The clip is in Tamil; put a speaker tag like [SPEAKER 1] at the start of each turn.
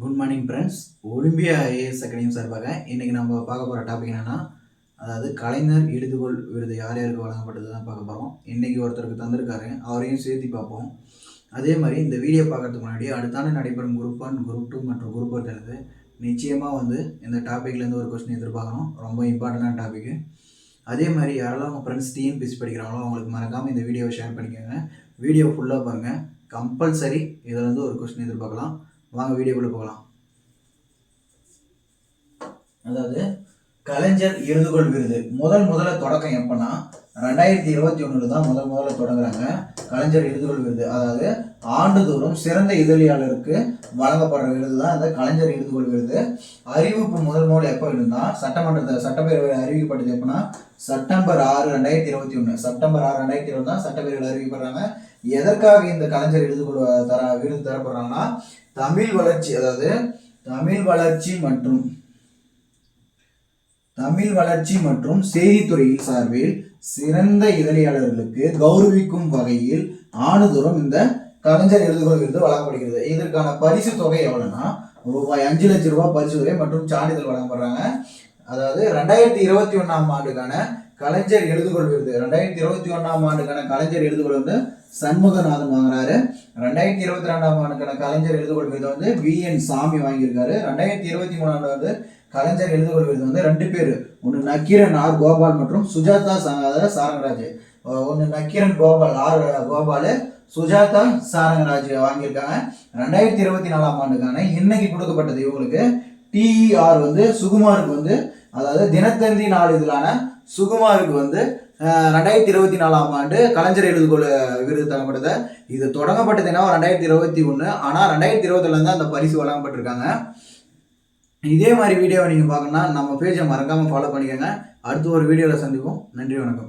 [SPEAKER 1] Good morning friends Olympia IAS academy சார்பாக இன்றைக்கி நம்ம பார்க்க போகிற டாபிக் என்னென்னா அதாவது கலைஞர் எழுதுகோள் விருது யார் யாருக்கு வழங்கப்பட்டது தான் பார்க்க போகிறோம் இன்றைக்கி ஒருத்தருக்கு தந்திருக்காரு. அவரையும் சேர்த்து பார்ப்போம். அதே மாதிரி இந்த வீடியோ பார்க்கறதுக்கு முன்னாடி அடுத்தாண்டு நடைபெறும் குரூப் ஒன் குரூப் டூ மற்றும் குரூப் ஒருத்தருக்கு நிச்சயமாக வந்து இந்த டாப்பிக்லேருந்து ஒரு கொஸ்டின் எதிர்பார்க்கணும். ரொம்ப இம்பார்ட்டண்டான டாப்பிக்கு அதே மாதிரி யாரெல்லாம் உங்கள் ஃப்ரெண்ட்ஸ் டிஎன்பிசி படிக்கிறாங்களோ அவங்களுக்கு மறக்காமல் இந்த வீடியோவை ஷேர் பண்ணிக்கோங்க. வீடியோ ஃபுல்லாக பாருங்கள் கம்பல்சரி இதில் இருந்து ஒரு கொஸ்டின் எதிர்பார்க்கலாம். வாங்க வீடியோக்குள்ளே போகலாம். அதாவது கலைஞர் எழுதுகோள் விருது. முதல் முதல்ல தொடக்கம் எப்போன்னா ரெண்டாயிரத்தி இருபத்தி ஒன்றில் தான் முதல் முதல்ல தொடங்குறாங்க. கலைஞர் எழுதுகோள் விருது அதாவது ஆண்டுதோறும் சிறந்த இதழியாளருக்கு வழங்கப்படுற விருது தான் இந்த கலைஞர் எழுதுகோள் விருது அறிவிப்பு முதல் நூல் எப்போ இருந்தா சட்டமன்றத்தில் சட்டப்பேரவையில் அறிவிக்கப்பட்டது எப்போனா செப்டம்பர் ஆறு ரெண்டாயிரத்தி இருபத்தி ஒன்று செப்டம்பர் ஆறு ரெண்டாயிரத்தி இருபது தான் சட்டப்பேரவையில் அறிவிக்கப்படுறாங்க. எதற்காக இந்த கலைஞர் எழுதுகோள் தர விருது தரப்படுறாங்கன்னா தமிழ் வளர்ச்சி அதாவது தமிழ் வளர்ச்சி மற்றும் தமிழ் வளர்ச்சி மற்றும் செய்தித்துறையின் சார்பில் சிறந்த இதழியாளர்களுக்கு கௌரவிக்கும் வகையில் ஆண்டுதோறும் இந்த கலைஞர் எழுதுகோள் விருது வழங்கப்படுகிறது. இதற்கான பரிசு தொகை எவ்வளோன்னா ரூபாய் அஞ்சு லட்சம் ரூபாய் பரிசு தொகை மற்றும் சான்றிதழ் வழங்கப்படுறாங்க. அதாவது ரெண்டாயிரத்தி இருபத்தி ஒன்றாம் ஆண்டுக்கான கலைஞர் எழுதுகோள் விருது. ரெண்டாயிரத்தி இருபத்தி ஒன்றாம் ஆண்டுக்கான கலைஞர் எழுதுகோள் வந்து சண்முகநாதன் வாங்குறாரு. ரெண்டாயிரத்தி இருபத்தி ரெண்டாம் ஆண்டுக்கான கலைஞர் எழுதுகோள் விருது வந்து வி என் சாமி வாங்கியிருக்காரு. ரெண்டாயிரத்தி இருபத்தி மூணாம் வந்து கலைஞர் எழுதுகொள் விருது வந்து ரெண்டு பேர். ஒன்று நக்கீரன் ஆர் கோபால் மற்றும் சுஜாதா ச- சாரங்கராஜ். ஒன்று நக்கீரன் கோபால் ஆர் கோபால் சுஜாதா சாரங்கராஜ் வாங்கியிருக்காங்க. ரெண்டாயிரத்தி இருபத்தி நாலாம் ஆண்டுக்கான இன்னைக்கு கொடுக்கப்பட்டது இவங்களுக்கு. டிஇஆர் வந்து சுகுமாருக்கு வந்து அதாவது தினத்தந்தி நாளிதழான சுகுமாருக்கு வந்து ரெண்டாயிரத்தி இருபத்தி நாலாம் ஆண்டு கலைஞர் எழுதுகோள் விருது தரப்பட்டது. இது தொடங்கப்பட்டது என்ன ரெண்டாயிரத்தி இருபத்தி ஒன்று ஆனால் ரெண்டாயிரத்தி இருபத்துல தான் அந்த பரிசு வழங்கப்பட்டிருக்காங்க. இதே மாதிரி வீடியோவை நீங்கள் பார்க்கணுன்னா நம்ம பேஜை மறக்காமல் ஃபாலோ பண்ணிக்கோங்க. அடுத்து ஒரு வீடியோவில் சந்திப்போம். நன்றி வணக்கம்.